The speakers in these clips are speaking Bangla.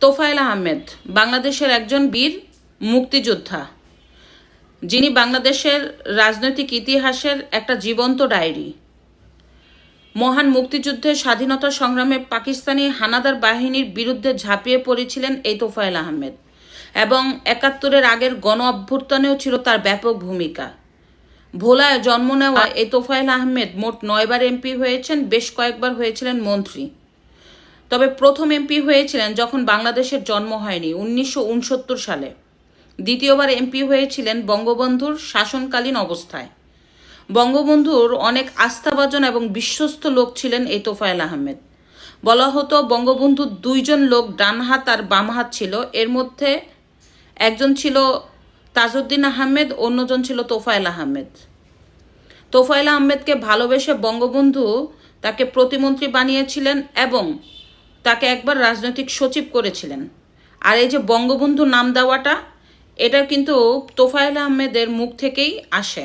তোফায়েল আহমেদ, বাংলাদেশের একজন বীর মুক্তিযোদ্ধা। যিনি বাংলাদেশের রাজনৈতিক ইতিহাসের একটা জীবন্ত ডায়েরি। মহান মুক্তিযুদ্ধের স্বাধীনতা সংগ্রামে পাকিস্তানি হানাদার বাহিনীর বিরুদ্ধে ঝাঁপিয়ে পড়েছিলেন এই তোফায়েল আহমেদ এবং একাত্তরের আগের গণ অভ্যুত্থানেও ছিল তার ব্যাপক ভূমিকা। ভোলায় জন্ম নেওয়া এই তোফায়েল আহমেদ মোট নয়বার এমপি হয়েছেন, বেশ কয়েকবার হয়েছিলেন মন্ত্রী। তবে প্রথম এমপি হয়েছিলেন যখন বাংলাদেশের জন্ম হয়নি, উনিশশো উনসত্তর সালে। দ্বিতীয়বার এমপি হয়েছিলেন বঙ্গবন্ধুর শাসনকালীন অবস্থায়। বঙ্গবন্ধুর অনেক আস্থাভাজন এবং বিশ্বস্ত লোক ছিলেন এই তোফায়েল আহমেদ। বলা হতো বঙ্গবন্ধুর দুইজন লোক ডান হাত আর বাম হাত ছিল। এর মধ্যে একজন ছিল তাজউদ্দিন আহমেদ, অন্যজন ছিল তোফায়েল আহমেদ। তোফায়েল আহমেদকে ভালোবেসে বঙ্গবন্ধু তাকে প্রতিমন্ত্রী বানিয়েছিলেন এবং তাকে একবার রাজনৈতিক সচিব করেছিলেন। আর এই যে বঙ্গবন্ধু নাম দেওয়াটা এটা কিন্তু তোফায়েল আহমেদের মুখ থেকেই আসে।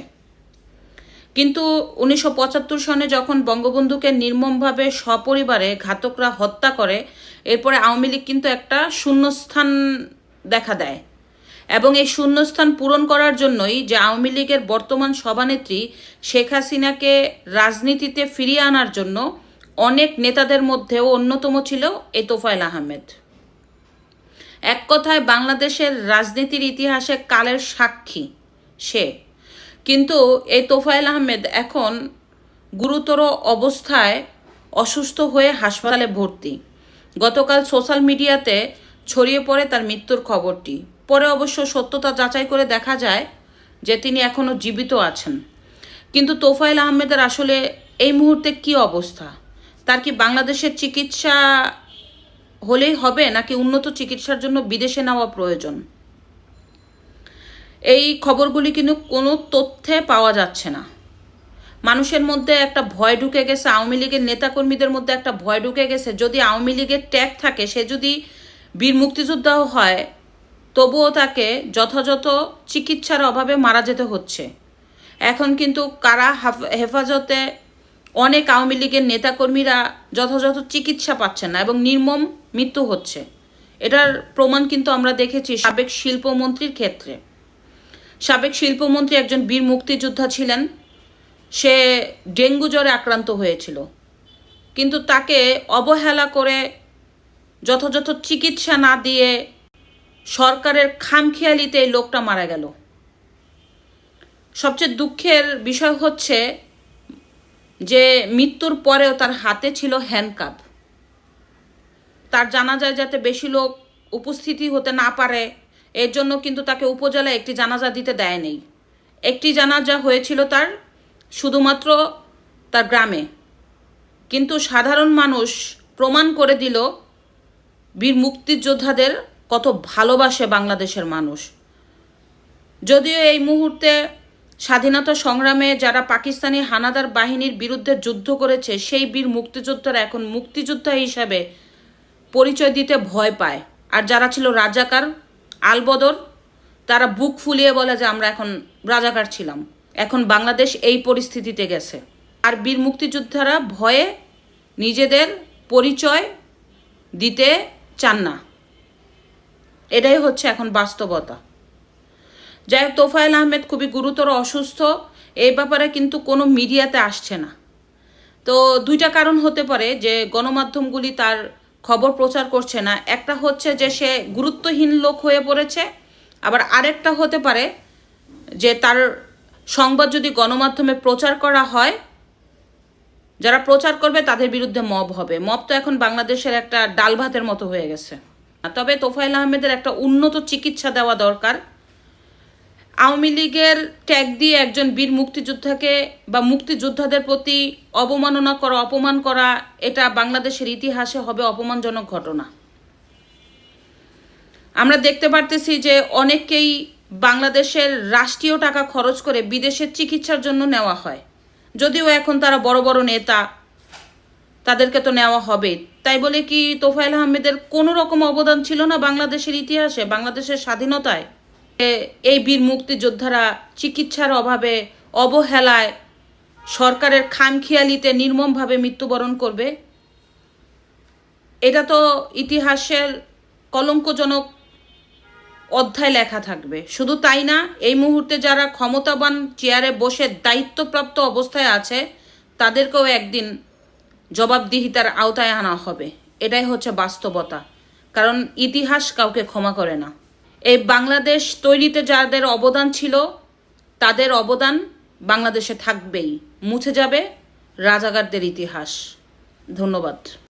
কিন্তু উনিশশো পঁচাত্তর সনে যখন বঙ্গবন্ধুকে নির্মমভাবে সপরিবারে ঘাতকরা হত্যা করে, এরপরে আওয়ামী লীগ কিন্তু একটা শূন্যস্থান দেখা দেয়। এবং এই শূন্যস্থান পূরণ করার জন্যই যে আওয়ামী লীগের বর্তমান সভানেত্রী শেখ হাসিনাকে রাজনীতিতে ফিরিয়ে আনার জন্য অনেক নেতাদের মধ্যেও অন্যতম ছিল এ তোফায়েল আহমেদ। এক কথায় বাংলাদেশের রাজনীতির ইতিহাসে কালের সাক্ষী সে। কিন্তু এই তোফায়েল আহমেদ এখন গুরুতর অবস্থায় অসুস্থ হয়ে হাসপাতালে ভর্তি। গতকাল সোশ্যাল মিডিয়াতে ছড়িয়ে পড়ে তার মৃত্যুর খবরটি। পরে অবশ্য সত্যতা যাচাই করে দেখা যায় যে তিনি এখনও জীবিত আছেন। কিন্তু তোফায়েল আহমেদের আসলে এই মুহূর্তে কি অবস্থা? তার কি বাংলাদেশের চিকিৎসা হলেই হবে, নাকি উন্নত চিকিৎসার জন্য বিদেশে নেওয়া প্রয়োজন? এই খবরগুলি কিন্তু কোনো তথ্যে পাওয়া যাচ্ছে না। মানুষের মধ্যে একটা ভয় ঢুকে গেছে, আওয়ামী লীগের নেতাকর্মীদের মধ্যে একটা ভয় ঢুকে গেছে। যদি আওয়ামী লীগের ট্যাগ থাকে, সে যদি বীর মুক্তিযোদ্ধাও হয়, তবুও তাকে যথাযথ চিকিৎসার অভাবে মারা যেতে হচ্ছে। এখন কিন্তু কারা হেফাজতে অনেক আওয়ামী লীগের নেতাকর্মীরা যথাযথ চিকিৎসা পাচ্ছেন না এবং নির্মম মৃত্যু হচ্ছে। এটার প্রমাণ কিন্তু আমরা দেখেছি সাবেক শিল্পমন্ত্রীর ক্ষেত্রে। সাবেক শিল্পমন্ত্রী একজন বীর মুক্তিযোদ্ধা ছিলেন। সে ডেঙ্গু জ্বরে আক্রান্ত হয়েছিল। কিন্তু তাকে অবহেলা করে যথাযথ চিকিৎসা না দিয়ে সরকারের খামখেয়ালিতে এই লোকটা মারা গেল। সবচেয়ে দুঃখের বিষয় হচ্ছে যে মৃত্যুর পরেও তার হাতে ছিল হ্যান্ডকাপ তার জানাজায় যাতে বেশি লোক উপস্থিতি হতে না পারে, এর জন্য কিন্তু তাকে উপজেলায় একটি জানাজা দিতে দেয়নি একটি জানাজা হয়েছিল তার শুধুমাত্র তার গ্রামে। কিন্তু সাধারণ মানুষ প্রমাণ করে দিল বীর মুক্তিযোদ্ধাদের কত ভালোবাসে বাংলাদেশের মানুষ। যদিও এই মুহূর্তে স্বাধীনতা সংগ্রামে যারা পাকিস্তানি হানাদার বাহিনীর বিরুদ্ধে যুদ্ধ করেছে, সেই বীর মুক্তিযোদ্ধারা এখন মুক্তিযোদ্ধা হিসাবে পরিচয় দিতে ভয় পায়। আর যারা ছিল রাজাকার, আলবদর, তারা বুক ফুলিয়ে বলে যে আমরা এখন রাজাকার ছিলাম। এখন বাংলাদেশ এই পরিস্থিতিতে গেছে। আর বীর মুক্তিযোদ্ধারা ভয়ে নিজেদের পরিচয় দিতে চান না। এটাই হচ্ছে এখন বাস্তবতা। যাই হোক, তোফায়েল আহমেদ খুবই গুরুতর অসুস্থ। এই ব্যাপারে কিন্তু কোনো মিডিয়াতে আসছে না। তো দুইটা কারণ হতে পারে যে গণমাধ্যমগুলি তার খবর প্রচার করছে না। একটা হচ্ছে যে সে গুরুত্বহীন লোক হয়ে পড়েছে। আবার আরেকটা হতে পারে যে তার সংবাদ যদি গণমাধ্যমে প্রচার করা হয়, যারা প্রচার করবে তাদের বিরুদ্ধে মব হবে। মব তো এখন বাংলাদেশের একটা ডাল ভাতের মতো হয়ে গেছে। তবে তোফায়েল আহমেদের একটা উন্নত চিকিৎসা দেওয়া দরকার। আওয়ামী লীগের ট্যাগ দিয়ে একজন বীর মুক্তিযোদ্ধাকে বা মুক্তিযোদ্ধাদের প্রতি অবমাননা করা, অপমান করা, এটা বাংলাদেশের ইতিহাসে হবে অপমানজনক ঘটনা। আমরা দেখতে পারতেছি যে অনেকেই বাংলাদেশের রাষ্ট্রীয় টাকা খরচ করে বিদেশের চিকিৎসার জন্য নেওয়া হয়। যদিও এখন তারা বড় বড় নেতা, তাদেরকে তো নেওয়া হবে তাই বলে কি তোফায়েল আহমেদের কোনো রকম অবদান ছিল না বাংলাদেশের ইতিহাসে, বাংলাদেশের স্বাধীনতায়? এই বীর মুক্তিযোদ্ধারা চিকিৎসার অভাবে অবহেলায় সরকারের খামখেয়ালিতে নির্মমভাবে মৃত্যুবরণ করবে। এটা তো ইতিহাসের কলঙ্কজনক অধ্যায় লেখা থাকবে। শুধু তাই না, এই মুহূর্তে যারা ক্ষমতাবান চেয়ারে বসে দায়িত্বপ্রাপ্ত অবস্থায় আছে, তাদেরকেও একদিন জবাবদিহিতার আওতায় আনা হবে। এটাই হচ্ছে বাস্তবতা। কারণ ইতিহাস কাউকে ক্ষমা করে না। এই বাংলাদেশ তৈরিতে যাদের অবদান ছিল, তাদের অবদান বাংলাদেশে থাকবেই। মুছে যাবে রাজাগারদের ইতিহাস। ধন্যবাদ।